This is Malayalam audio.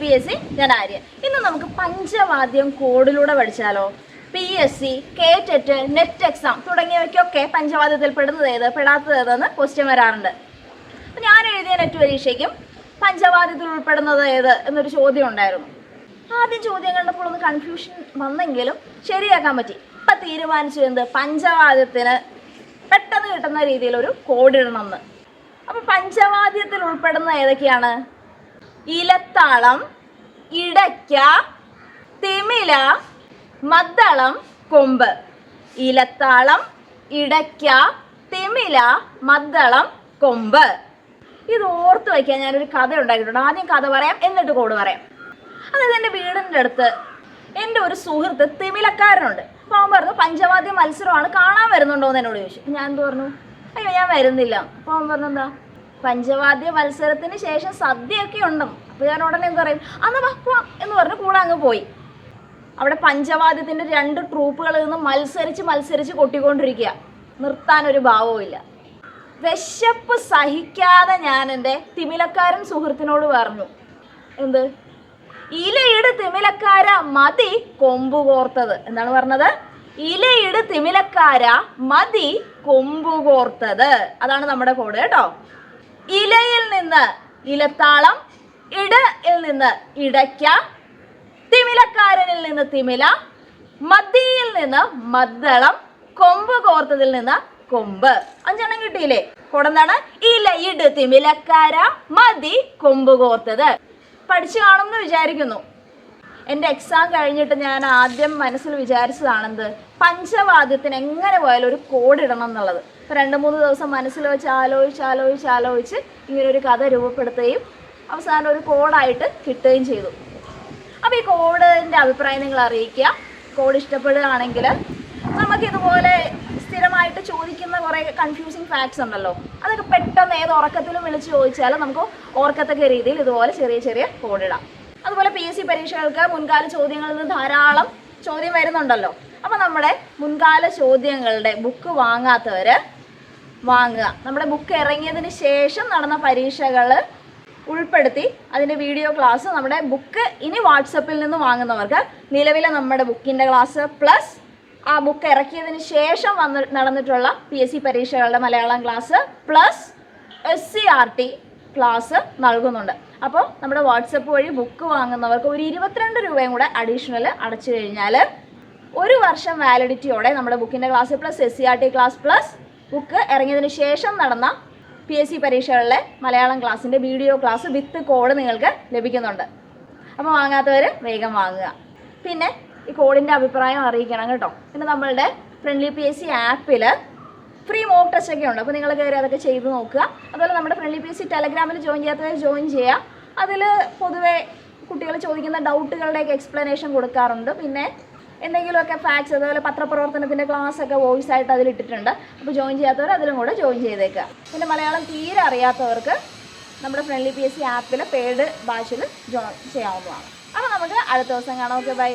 പി എസ് സി ഞാൻ ആര്യ. ഇന്ന് നമുക്ക് പഞ്ചവാദ്യം കോഡിലൂടെ പഠിച്ചാലോ? P S C K TET NET exam തുടങ്ങിയവയ്ക്കൊക്കെ പഞ്ചവാദ്യത്തിൽ പെടുന്നത് ഏത്? പെടാത്തത് ഏതെന്ന് ക്വസ്റ്റ്യൻ വരാറുണ്ട്. അപ്പം ഞാൻ എഴുതിയ നെറ്റ് പരീക്ഷയ്ക്കും പഞ്ചവാദ്യത്തിൽ ഉൾപ്പെടുന്നത് ഏത് എന്നൊരു ചോദ്യം ഉണ്ടായിരുന്നു. ആദ്യം ചോദ്യം കണ്ടപ്പോൾ ഒന്ന് കൺഫ്യൂഷൻ വന്നെങ്കിലും ശരിയാക്കാൻ പറ്റി. ഇപ്പം തീരുമാനിച്ചു എന്ത്? പഞ്ചവാദ്യത്തിന് പെട്ടെന്ന് കിട്ടുന്ന രീതിയിലൊരു കോഡ് ഇടണമെന്ന് അപ്പം പഞ്ചവാദ്യത്തിൽ ഉൾപ്പെടുന്ന ഏതൊക്കെയാണ്? ഇലത്താളം ഇടയ്ക്ക തിമില മദ്ദളം കൊമ്പ്. ഇലത്താളം ഇടയ്ക്ക തിമില മദ്ദളം കൊമ്പ്. ഇത് ഓർത്ത് വയ്ക്കാൻ ഞാനൊരു കഥ ഉണ്ടാക്കിയിട്ടുണ്ട്. ആദ്യം കഥ പറയാം എന്നിട്ട് കോഡ് പറയാം. അതായത് എന്റെ വീടിന്റെ അടുത്ത് എന്റെ ഒരു സുഹൃത്ത് തിമിലക്കാരനുണ്ട്. അപ്പോൾ അവൻ പറഞ്ഞു പഞ്ചവാദ്യ മത്സരമാണ് കാണാൻ വരുന്നുണ്ടോ എന്ന് എന്നോട് ചോദിച്ചു. ഞാൻ എന്ത് പറഞ്ഞു? അയ്യോ ഞാൻ വരുന്നില്ല. അപ്പോൾ അവൻ പറഞ്ഞു എന്താ? പഞ്ചവാദ്യ മത്സരത്തിന് ശേഷം സദ്യയൊക്കെ ഉണ്ടെന്ന് അപ്പോൾ ഞാൻ ഉടനെ എന്ത് പറയും? അന്ന് വാ എന്ന് പറഞ്ഞ് കൂടെ അങ്ങ് പോയി. അവിടെ പഞ്ചവാദ്യത്തിന്റെ രണ്ട് ട്രൂപ്പുകളിൽ നിന്ന് മത്സരിച്ച് മത്സരിച്ച് കൊട്ടിക്കൊണ്ടിരിക്കുക. നിർത്താനൊരു ഭാവവും ഇല്ല. വിശപ്പ് സഹിക്കാതെ ഞാൻ എന്റെ തിമിലക്കാരൻ സുഹൃത്തിനോട് പറഞ്ഞു. എന്ത്? ഇലയിട് തിമിലക്കാര മതി കൊമ്പ് കോർത്തത്. എന്താണ് പറഞ്ഞത്? ഇലയിട് തിമിലക്കാര മതി കൊമ്പ് കോർത്തത്. അതാണ് നമ്മുടെ കോഡ് കേട്ടോ. ഇലയിൽ നിന്ന് ഇലത്താളം ഇടയിൽ നിന്ന് ഇടയ്ക്ക തിമിലക്കാരനിൽ നിന്ന് തിമില മദ്യയിൽ നിന്ന് മദ്ദളം കൊമ്പ് കോർത്തതിൽ നിന്ന് കൊമ്പ്. അഞ്ചെണ്ണം കിട്ടിയില്ലേ? കൂടെന്താണ് ഇല ഇട് തിമിലക്കാര മതി കൊമ്പ് കോർത്തത്. പഠിച്ചു കാണുമെന്ന് വിചാരിക്കുന്നു. എന്റെ എക്സാം കഴിഞ്ഞിട്ട് ഞാൻ ആദ്യം മനസ്സിൽ വിചാരിച്ചതാണെന്ത്? പഞ്ചവാദ്യത്തിന് എങ്ങനെ പോയാലും ഒരു കോഡ് ഇടണം എന്നുള്ളത്. ഇപ്പം രണ്ട് മൂന്ന് ദിവസം മനസ്സിൽ വെച്ച് ആലോചിച്ച് ആലോചിച്ച് ആലോചിച്ച് ഇങ്ങനെ ഒരു കഥ രൂപപ്പെടുത്തുകയും അവസാനം ഒരു കോഡായിട്ട് കിട്ടുകയും ചെയ്തു. അപ്പോൾ ഈ കോഡിന്റെ അഭിപ്രായം നിങ്ങൾ അറിയിക്കുക. കോഡ് ഇഷ്ടപ്പെടുകയാണെങ്കിൽ നമുക്കിതുപോലെ സ്ഥിരമായിട്ട് ചോദിക്കുന്ന കുറേ കൺഫ്യൂസിങ് ഫാക്ട്സ് ഉണ്ടല്ലോ. അതൊക്കെ പെട്ടെന്ന് ഏത് ഉറക്കത്തിലും വിളിച്ച് ചോദിച്ചാലും നമുക്ക് ഓർക്കത്തക്ക രീതിയിൽ ഇതുപോലെ ചെറിയ ചെറിയ കോഡിടാം അതുപോലെ പി എസ് സി പരീക്ഷകൾക്ക് മുൻകാല ചോദ്യങ്ങളിൽ നിന്ന് ധാരാളം ചോദ്യം വരുന്നുണ്ടല്ലോ. അപ്പോൾ നമ്മുടെ മുൻകാല ചോദ്യങ്ങളുടെ ബുക്ക് വാങ്ങാത്തവർ വാങ്ങുക. നമ്മുടെ ബുക്ക് ഇറങ്ങിയതിന് ശേഷം നടന്ന പരീക്ഷകൾ ഉൾപ്പെടുത്തി അതിന്റെ വീഡിയോ ക്ലാസ് നമ്മുടെ ബുക്ക് ഇനി വാട്സപ്പിൽ നിന്ന് വാങ്ങുന്നവർക്ക് നിലവിലെ നമ്മുടെ ബുക്കിന്റെ ക്ലാസ് പ്ലസ് ആ ബുക്ക് ഇറക്കിയതിന് ശേഷം വന്ന് നടന്നിട്ടുള്ള പി എസ് സി പരീക്ഷകളുടെ Malayalam class plus S C R T class നൽകുന്നുണ്ട്. അപ്പോൾ നമ്മുടെ വാട്സപ്പ് വഴി ബുക്ക് വാങ്ങുന്നവർക്ക് ഒരു ഇരുപത്തിരണ്ട് രൂപയും കൂടെ അഡീഷണൽ അടച്ചു കഴിഞ്ഞാൽ ഒരു വർഷം വാലിഡിറ്റിയോടെ നമ്മുടെ ബുക്കിന്റെ class plus S C R T class plus book ഇറങ്ങിയതിന് ശേഷം നടന്ന പി എസ് സി പരീക്ഷകളിലെ മലയാളം ക്ലാസ്സിന്റെ വീഡിയോ ക്ലാസ് വിത്ത് കോഡ് നിങ്ങൾക്ക് ലഭിക്കുന്നുണ്ട്. അപ്പോൾ വാങ്ങാത്തവർ വേഗം വാങ്ങുക. പിന്നെ ഈ കോഡിന്റെ അഭിപ്രായം അറിയിക്കണം കേട്ടോ. പിന്നെ നമ്മളുടെ ഫ്രണ്ട്ലി പി എസ് സി ആപ്പിൽ ഫ്രീ മോക്ക് ടെസ്റ്റ് ഒക്കെ ഉണ്ട്. അപ്പോൾ നിങ്ങൾ കയറി അതൊക്കെ ചെയ്ത് നോക്കുക. അതുപോലെ നമ്മുടെ ഫ്രണ്ട്ലി പി സി ടെലഗ്രാമിൽ ജോയിൻ ചെയ്യാത്തവർ ജോയിൻ ചെയ്യാം അതിൽ പൊതുവേ കുട്ടികൾ ചോദിക്കുന്ന ഡൗട്ടുകളുടെയൊക്കെ എക്സ്പ്ലനേഷൻ കൊടുക്കാറുണ്ട്. പിന്നെ എന്തെങ്കിലുമൊക്കെ ഫാക്ട്സ് അതുപോലെ പത്രപ്രവർത്തനത്തിന്റെ ഒക്കെ വോയിസ് ആയിട്ട് അതിലിട്ടിട്ടുണ്ട് അപ്പോൾ ജോയിൻ ചെയ്യാത്തവർ അതിലും കൂടെ ജോയിൻ ചെയ്തേക്കുക. പിന്നെ മലയാളം തീരെ അറിയാത്തവർക്ക് നമ്മുടെ ഫ്രണ്ട്ലി പി എസ് സി ആപ്പിൽ പെയ്ഡ് ഭാഷയിൽ ജോയിൻ ചെയ്യാവുന്നതാണ്. അപ്പോൾ നമുക്ക് അടുത്ത ദിവസം കാണാം. Okay bye